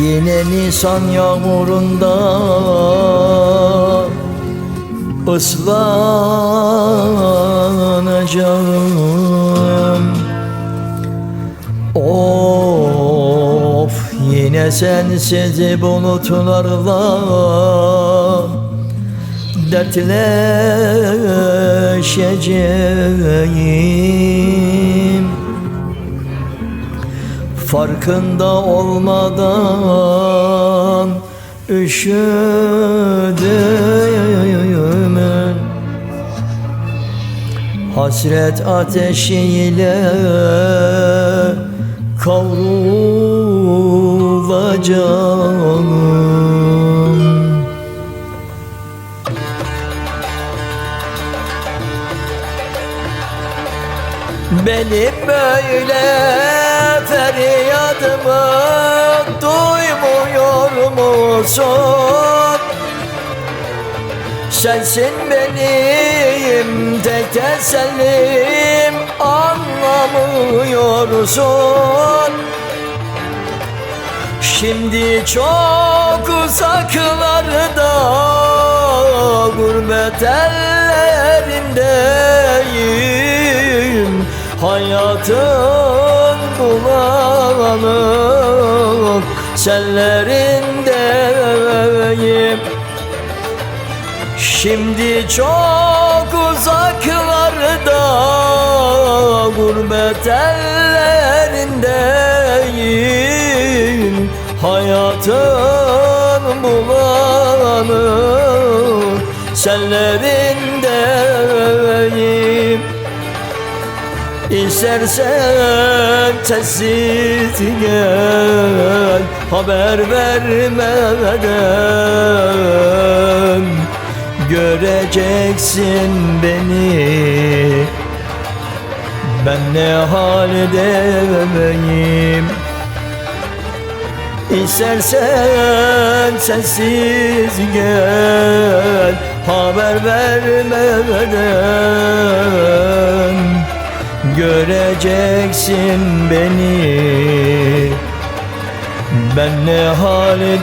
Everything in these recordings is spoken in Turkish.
Yine Nisan yağmurunda ıslanacağım. Of yine sensiz bulutlarla dertleşeceğim Farkında olmadan üşüdüğümün Hasret ateşiyle kavrulacağım. Benim böyle feryadımı duymuyor musun? Sensin benim tek tesellim anlamıyorsun Şimdi çok uzaklarda gurbet ellerindeyim Hayatın bulanık sellerindeyim. Şimdi çok uzaklarda gurbet ellerindeyim. Hayatın bulanık sellerindeyim İstersen sessiz gel Haber vermeden Göreceksin beni. Ben ne haldeyim İstersen sessiz gel Haber vermeden Göreceksin beni. Ben ne haldeyim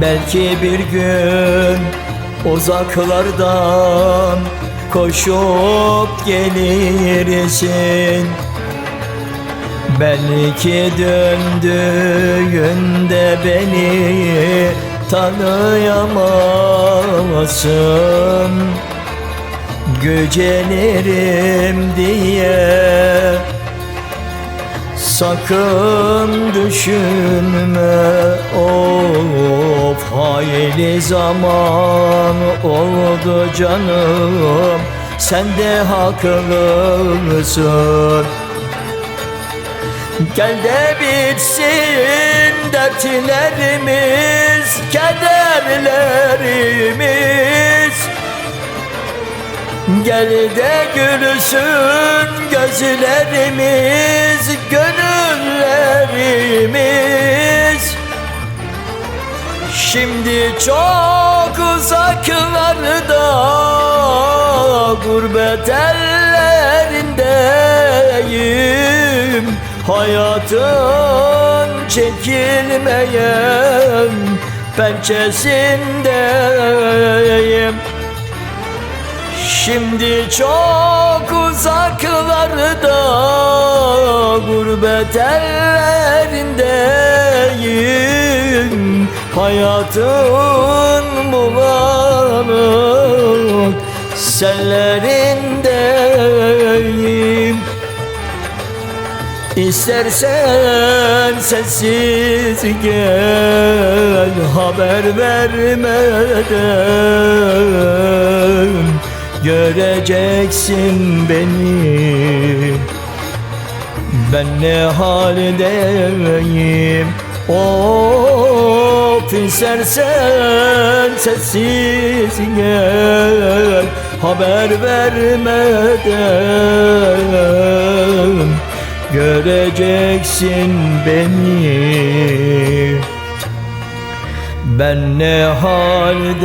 Belki bir gün uzaklardan koşup gelirsin Belki döndüğünde beni tanıyamazsın. Gücenirim diye Sakın düşünme of hayli zaman oldu canım Sen de haklısın Gel de bitsin dertlerimiz, kederlerimiz. Gel de gülsün gözlerimiz, gönüllerimiz Şimdi çok uzaklarda gurbet ellerindeyim. Hayatın çekilmeyen pençesindeyim. Şimdi çok uzaklarda gurbet ellerindeyim Hayatın bulanık sellerindeyim. İstersen sessiz gel haber vermeden Göreceksin beni. Ben ne haldeyim Of istersen sessiz gel Haber vermeden Göreceksin beni. Ben ne haldeyim